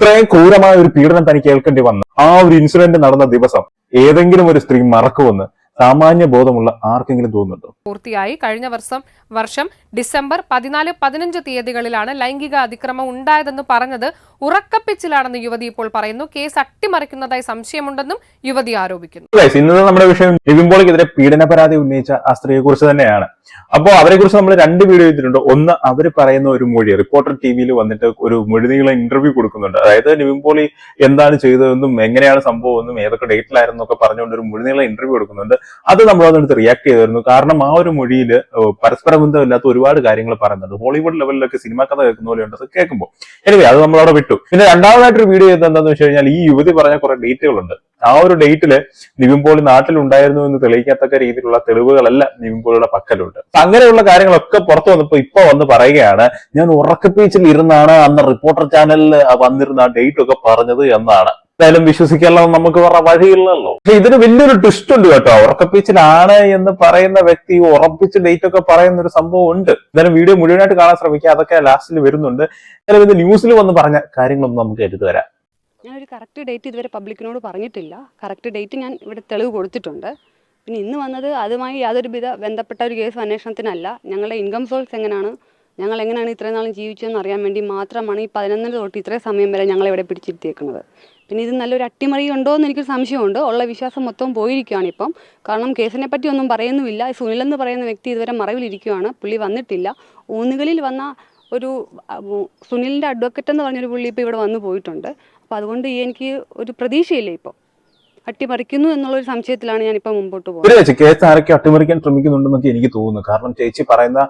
ഇത്രയും ക്രൂരമായ ഒരു പീഡനം തനിക്ക് കേൾക്കേണ്ടി വന്നു. ആ ഒരു ഇൻസിഡന്റ് നടന്ന ദിവസം ഏതെങ്കിലും ഒരു സ്ത്രീ മറക്കുമെന്ന് സാമാന്യ ബോധമുള്ള ആർക്കെങ്കിലും തോന്നുന്നുണ്ടോ? പൂർത്തിയായി. കഴിഞ്ഞ വർഷം വർഷം ഡിസംബർ പതിനാല് പതിനഞ്ച് തീയതികളിലാണ് ലൈംഗിക അതിക്രമം ഉണ്ടായതെന്ന് പറഞ്ഞത് ഉറക്കപ്പിച്ചിലാണെന്ന് യുവതി ഇപ്പോൾ പറയുന്നു. കേസ് അട്ടിമറിക്കുന്നതായി സംശയമുണ്ടെന്നും യുവതി ആരോപിക്കുന്നു. ഇന്നത്തെ നമ്മുടെ വിഷയം നിവിൻ പോളിക്കെതിരെ പീഡന പരാതി ഉന്നയിച്ച ആ സ്ത്രീയെ കുറിച്ച് തന്നെയാണ്. അപ്പോൾ അവരെ കുറിച്ച് നമ്മൾ രണ്ട് വീഡിയോ ചെയ്തിട്ടുണ്ട്. ഒന്ന് അവർ പറയുന്ന ഒരു മൊഴി റിപ്പോർട്ടർ ടി വിയിൽ വന്നിട്ട് ഒരു മൊഴി നീളം ഇന്റർവ്യൂ കൊടുക്കുന്നുണ്ട്. അതായത് നിവിൻ പോളി എന്താണ് ചെയ്തതെന്നും എങ്ങനെയാണ് സംഭവം എന്നും ഏതൊക്കെ ഡേറ്റിലായിരുന്നു ഒക്കെ പറഞ്ഞുകൊണ്ട് ഒരു മൊഴി നീളം ഇന്റർവ്യൂ കൊടുക്കുന്നുണ്ട്. അത് നമ്മൾ അതിനടുത്ത് റിയാക്ട് ചെയ്തായിരുന്നു. കാരണം ആ ഒരു മൊഴിയിൽ പരസ്പര ബന്ധമില്ലാത്ത ഒരുപാട് കാര്യങ്ങൾ പറയുന്നുണ്ട്. ഹോളിവുഡ് ലെവലിലൊക്കെ സിനിമ കഥ കേൾക്കുന്ന പോലെ ഉണ്ട് അത് കേൾക്കുമ്പോൾ എനിവേ അത് നമ്മൾ അവിടെ വിട്ടു പിന്നെ രണ്ടാമതായിട്ടൊരു വീഡിയോ ചെയ്തത് എന്താണെന്ന് വെച്ച് കഴിഞ്ഞാൽ ഈ യുവതി പറഞ്ഞ കുറെ ഡേറ്റുകളുണ്ട് ആ ഒരു ഡേറ്റിൽ നിവിൻ പോളി നാട്ടിലുണ്ടായിരുന്നു എന്ന് തെളിയിക്കത്തക്ക രീതിയിലുള്ള തെളിവുകളല്ല നിവിൻ പോളിയുടെ പക്കലുണ്ട്. അങ്ങനെയുള്ള കാര്യങ്ങളൊക്കെ പുറത്തു വന്നപ്പോ ഇപ്പൊ വന്ന് പറയുകയാണ് ഞാൻ ഉറക്കപ്പീച്ചിൽ ഇരുന്നാണ് അന്ന് റിപ്പോർട്ടർ ചാനലിൽ വന്നിരുന്ന ആ ഡേറ്റ് ഒക്കെ പറഞ്ഞത് എന്നാണ്. എന്തായാലും വിശ്വസിക്കാനുള്ള നമുക്ക് വേറെ വഴിയില്ലല്ലോ. പക്ഷെ ഇതിന് വലിയൊരു ട്വിസ്റ്റ് ഉണ്ട് കേട്ടോ. ഉറക്കപ്പിച്ചിലാണ് എന്ന് പറയുന്ന വ്യക്തി ഉറപ്പിച്ച് ഡേറ്റ് ഒക്കെ പറയുന്ന ഒരു സംഭവം ഉണ്ട്. എന്തായാലും വീഡിയോ മുഴുവനായിട്ട് കാണാൻ ശ്രമിക്കുക. അതൊക്കെ ലാസ്റ്റിൽ വരുന്നുണ്ട്. എന്തായാലും ഇത് ന്യൂസിൽ വന്ന് പറഞ്ഞ കാര്യങ്ങളൊന്നും നമുക്ക് എടുത്തു തരാം. ഒരു കറക്റ്റ് ഡേറ്റ് ഇതുവരെ പബ്ലിക്കിനോട് പറഞ്ഞിട്ടില്ല. കറക്റ്റ് ഡേറ്റ് ഞാൻ ഇവിടെ തെളിവ് കൊടുത്തിട്ടുണ്ട്. പിന്നെ ഇന്ന് വന്നത് അതുമായി യാതൊരു വിധ ബന്ധപ്പെട്ട ഒരു കേസ് അന്വേഷണത്തിനല്ല. ഞങ്ങളുടെ ഇൻകം സോഴ്സ് എങ്ങനെയാണ് ഞങ്ങൾ എങ്ങനെയാണ് ഇത്രയും നാളും ജീവിച്ചതെന്ന് അറിയാൻ വേണ്ടി മാത്രമാണ് ഈ പതിനൊന്നര തൊട്ട് ഇത്രയും സമയം വരെ ഞങ്ങളെ ഇവിടെ പിടിച്ചിരുത്തിയേക്കുന്നത്. പിന്നെ ഇത് നല്ലൊരു അട്ടിമറി ഉണ്ടോ എന്ന് എനിക്കൊരു സംശയമുണ്ട്. ഉള്ള വിശ്വാസം മൊത്തം പോയിരിക്കുകയാണ് ഇപ്പം. കാരണം കേസിനെ പറ്റി ഒന്നും പറയുന്നുമില്ല. സുനിൽ എന്ന് പറയുന്ന വ്യക്തി ഇതുവരെ മറവിലിരിക്കുകയാണ് പുള്ളി വന്നിട്ടില്ല. ഊന്നുകളിൽ വന്ന ഒരു സുനിലിന്റെ അഡ്വക്കറ്റ് എന്ന് പറഞ്ഞൊരു പുള്ളി ഇപ്പോൾ ഇവിടെ വന്നു പോയിട്ടുണ്ട്. അപ്പോൾ അതുകൊണ്ട് എനിക്ക് ഒരു പ്രതീക്ഷയില്ല ഇപ്പോൾ അട്ടിമറിക്കുന്നു എന്നുള്ളൊരു സംശയത്തിലാണ് ഞാനിപ്പോൾ മുമ്പോട്ട് പോകുന്നത്. ചേച്ചി കേസ് ആരൊക്കെ അട്ടിമറിക്കാൻ ശ്രമിക്കുന്നുണ്ടെന്നൊക്കെ എനിക്ക് തോന്നുന്നു. കാരണം ചേച്ചി പറയുന്ന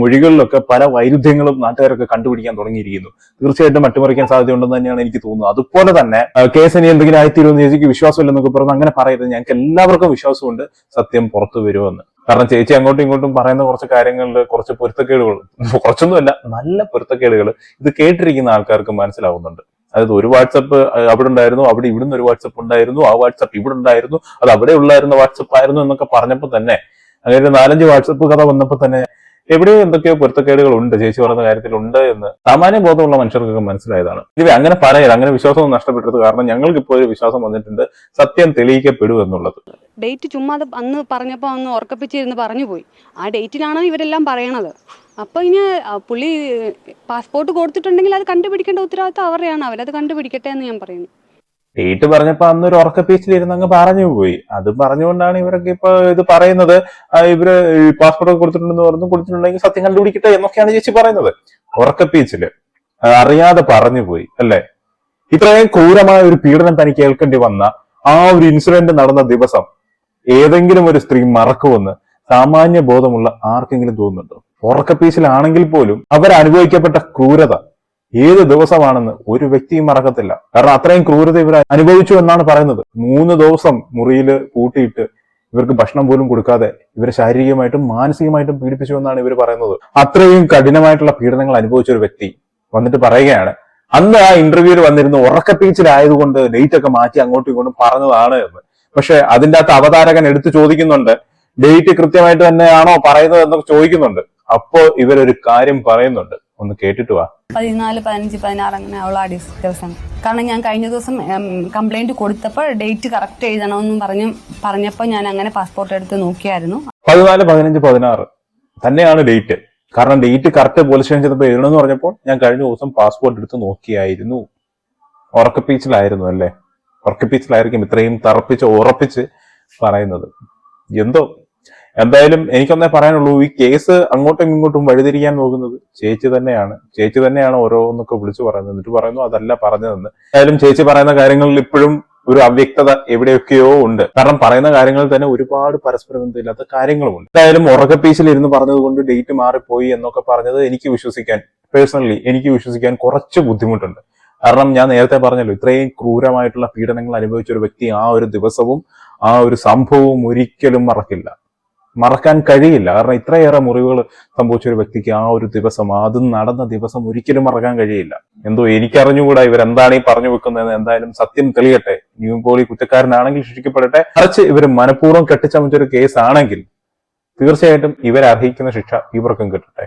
മൊഴികളിലൊക്കെ പല വൈരുദ്ധ്യങ്ങളും നാട്ടുകാരൊക്കെ കണ്ടുപിടിക്കാൻ തുടങ്ങിയിരിക്കുന്നു. തീർച്ചയായിട്ടും അട്ടിമറിക്കാൻ സാധ്യതയുണ്ടെന്ന് തന്നെയാണ് എനിക്ക് തോന്നുന്നത്. അതുപോലെ തന്നെ കേസ് ഇനി എന്തെങ്കിലും ആയിത്തീരുമെന്ന് ചേച്ചിക്ക് വിശ്വാസമില്ലെന്നൊക്കെ പറഞ്ഞു അങ്ങനെ പറയരുത് ഞങ്ങൾക്ക് എല്ലാവർക്കും വിശ്വാസമുണ്ട് സത്യം പുറത്തു വരുമെന്ന്. കാരണം ചേച്ചി അങ്ങോട്ടും ഇങ്ങോട്ടും പറയുന്ന കുറച്ച് കാര്യങ്ങളിൽ കുറച്ച് പൊരുത്തക്കേടുകൾ കുറച്ചൊന്നുമല്ല നല്ല പൊരുത്തക്കേടുകൾ ഇത് കേട്ടിരിക്കുന്ന ആൾക്കാർക്ക് മനസ്സിലാവുന്നുണ്ട്. അതായത് ഒരു വാട്സപ്പ് അവിടെ ഉണ്ടായിരുന്നു അവിടെ ഇവിടുന്ന് ഒരു വാട്സപ്പ് ഉണ്ടായിരുന്നു ആ വാട്സപ്പ് ഇവിടെ ഉണ്ടായിരുന്നു അത് അവിടെ ഉള്ളായിരുന്ന വാട്സപ്പ് ആയിരുന്നു എന്നൊക്കെ പറഞ്ഞപ്പോൾ തന്നെ അങ്ങനെ നാലഞ്ച് വാട്സപ്പ് കഥ വന്നപ്പോൾ തന്നെ എവിടെയോ എന്തൊക്കെയോ പൊരുത്തക്കേടുകൾ ഉണ്ട് ചേച്ചി പറയുന്ന കാര്യത്തിൽ ഉണ്ട് എന്ന് സാമാന്യ ബോധമുള്ള മനുഷ്യർക്കൊക്കെ മനസ്സിലായതാണ്. ഇവ അങ്ങനെ പറയരുത് അങ്ങനെ വിശ്വാസം നഷ്ടപ്പെട്ടത് കാരണം ഞങ്ങൾക്ക് ഇപ്പോൾ ഒരു വിശ്വാസം വന്നിട്ടുണ്ട് സത്യം തെളിയിക്കപ്പെടും എന്നുള്ളത്. ഡേറ്റ് ചുമ്മാ അന്ന് പറഞ്ഞപ്പോൾ അന്ന് ഉറക്കപ്പിച്ചിരുന്ന് പറഞ്ഞു പോയി ആ ഡേറ്റിലാണ് ഇവരെല്ലാം പറയണത്? അപ്പോൾ ഇനി പുള്ളി പാസ്പോർട്ട് കൊടുത്തിട്ടുണ്ടെങ്കിൽ അത് കണ്ടുപിടിക്കേണ്ട ഉത്തരവാദിത്തം അവരുടെയാണ്. അവരത് കണ്ടുപിടിക്കട്ടെ എന്ന് ഞാൻ പറയുന്നു. ഡേറ്റ് പറഞ്ഞപ്പോ അന്നൊരു ഉറക്കപ്പീച്ചിലിരുന്ന് അങ്ങ് പറഞ്ഞു പോയി. അത് പറഞ്ഞുകൊണ്ടാണ് ഇവരൊക്കെ ഇപ്പൊ ഇത് പറയുന്നത്. ഇവർ പാസ്പോർട്ട് കൊടുത്തിട്ടുണ്ടെന്ന് പറഞ്ഞു കൊടുത്തിട്ടുണ്ടെങ്കിൽ സത്യം കണ്ടുപിടിക്കട്ടെ എന്നൊക്കെയാണ് ചേച്ചി പറയുന്നത്. ഉറക്കപ്പീച്ചിൽ അറിയാതെ പറഞ്ഞു പോയി അല്ലെ? ഇത്രയും ക്രൂരമായ ഒരു പീഡനം തനിക്ക് കേൾക്കേണ്ടി വന്ന ആ ഒരു ഇൻസിഡന്റ് നടന്ന ദിവസം ഏതെങ്കിലും ഒരു സ്ത്രീ മറക്കുമെന്ന് സാമാന്യ ബോധമുള്ള ആർക്കെങ്കിലും തോന്നുന്നുണ്ടോ? ഉറക്കപ്പീച്ചിലാണെങ്കിൽ പോലും അവർ അനുഭവിക്കപ്പെട്ട ക്രൂരത ഏത് ദിവസമാണെന്ന് ഒരു വ്യക്തിയും മറക്കത്തില്ല. കാരണം അത്രയും ക്രൂരത ഇവർ അനുഭവിച്ചു എന്നാണ് പറയുന്നത്. മൂന്ന് ദിവസം മുറിയിൽ കൂട്ടിയിട്ട് ഇവർക്ക് ഭക്ഷണം പോലും കൊടുക്കാതെ ഇവരെ ശാരീരികമായിട്ടും മാനസികമായിട്ടും പീഡിപ്പിച്ചു എന്നാണ് ഇവർ പറയുന്നത്. അത്രയും കഠിനമായിട്ടുള്ള പീഡനങ്ങൾ അനുഭവിച്ച ഒരു വ്യക്തി വന്നിട്ട് പറയുകയാണ് അന്ന് ആ ഇന്റർവ്യൂവിൽ വന്നിരുന്ന ഉറക്കപ്പീച്ചിലായതുകൊണ്ട് ഡേറ്റ് ഒക്കെ മാറ്റി അങ്ങോട്ടും ഇങ്ങോട്ടും പറഞ്ഞതാണ് എന്ന്. പക്ഷെ അതിന്റെ അകത്ത് അവതാരകൻ എടുത്തു ചോദിക്കുന്നുണ്ട് ഡേറ്റ് കൃത്യമായിട്ട് തന്നെയാണോ പറയുന്നത്? എന്നൊക്കെ ചോദിക്കുന്നുണ്ട്. അപ്പോ ഇവരൊരു കാര്യം പറയുന്നുണ്ട്. ഒന്ന് കേട്ടിട്ട് വാ. പതിനാല് പതിനഞ്ച് പതിനാറ് അങ്ങനെ ദിവസ- ദിവസം. കാരണം ഞാൻ കഴിഞ്ഞ ദിവസം കംപ്ലൈന്റ് കൊടുത്തപ്പോൾ ഡേറ്റ് കറക്റ്റ് എഴുതണമെന്നും പറഞ്ഞു പറഞ്ഞപ്പോൾ ഞാൻ അങ്ങനെ പാസ്പോർട്ട് എടുത്ത് നോക്കിയായിരുന്നു. പതിനാല് പതിനഞ്ച് പതിനാറ് തന്നെയാണ് ഡേറ്റ് കാരണം ഡേറ്റ് കറക്റ്റ് പോലീസ് സ്റ്റേഷൻ ചെന്നപ്പോൾ എഴുതണമെന്ന് പറഞ്ഞപ്പോൾ ഞാൻ കഴിഞ്ഞ ദിവസം പാസ്പോർട്ട് എടുത്ത് നോക്കിയായിരുന്നു. ഉറക്കപ്പീച്ചിലായിരുന്നു അല്ലേ? ഉറക്കപ്പീച്ചിലായിരിക്കും ഇത്രയും തറപ്പിച്ച് ഉറപ്പിച്ച് പറയുന്നത്. എന്തോ എന്തായാലും എനിക്കൊന്നേ പറയാനുള്ളൂ ഈ കേസ് അങ്ങോട്ടും ഇങ്ങോട്ടും വഴിതിരിക്കാൻ നോക്കുന്നത് ചേച്ചി തന്നെയാണ്. ചേച്ചി തന്നെയാണ് ഓരോന്നൊക്കെ വിളിച്ചു പറയുന്നത്. എന്നിട്ട് പറയുന്നു അതല്ല പറഞ്ഞതെന്ന്. എന്തായാലും ചേച്ചി പറയുന്ന കാര്യങ്ങളിൽ ഇപ്പോഴും ഒരു അവ്യക്തത എവിടെയൊക്കെയോ ഉണ്ട്. കാരണം പറയുന്ന കാര്യങ്ങളിൽ തന്നെ ഒരുപാട് പരസ്പര ബന്ധമില്ലാത്ത കാര്യങ്ങളുമുണ്ട് എന്തായാലും ഉറക്കപ്പീസിൽ ഇരുന്ന് പറഞ്ഞത് കൊണ്ട് ഡേറ്റ് മാറിപ്പോയി എന്നൊക്കെ പറഞ്ഞത് എനിക്ക് വിശ്വസിക്കാൻ പേഴ്സണലി എനിക്ക് വിശ്വസിക്കാൻ കുറച്ച് ബുദ്ധിമുട്ടുണ്ട്. കാരണം ഞാൻ നേരത്തെ പറഞ്ഞല്ലോ ഇത്രയും ക്രൂരമായിട്ടുള്ള പീഡനങ്ങൾ അനുഭവിച്ച ഒരു വ്യക്തി ആ ഒരു ദിവസവും ആ ഒരു സംഭവവും ഒരിക്കലും മറക്കില്ല. മറക്കാൻ കഴിയില്ല. കാരണം ഇത്രയേറെ മുറിവുകൾ സംഭവിച്ച ഒരു വ്യക്തിക്ക് ആ ഒരു ദിവസം അത് നടന്ന ദിവസം ഒരിക്കലും മറക്കാൻ കഴിയില്ല. എന്തോ എനിക്കറിഞ്ഞുകൂടാ ഇവരെന്താണ് ഈ പറഞ്ഞു വെക്കുന്നതെന്ന്. എന്തായാലും സത്യം തെളിയട്ടെ. ന്യൂ പോളി കുറ്റക്കാരനാണെങ്കിൽ ശിക്ഷിക്കപ്പെടട്ടെ. മറിച്ച് ഇവർ മനഃപൂർവം കെട്ടിച്ചമച്ച ഒരു കേസ് ആണെങ്കിൽ തീർച്ചയായിട്ടും ഇവരർഹിക്കുന്ന ശിക്ഷ ഇവർക്കും കിട്ടട്ടെ.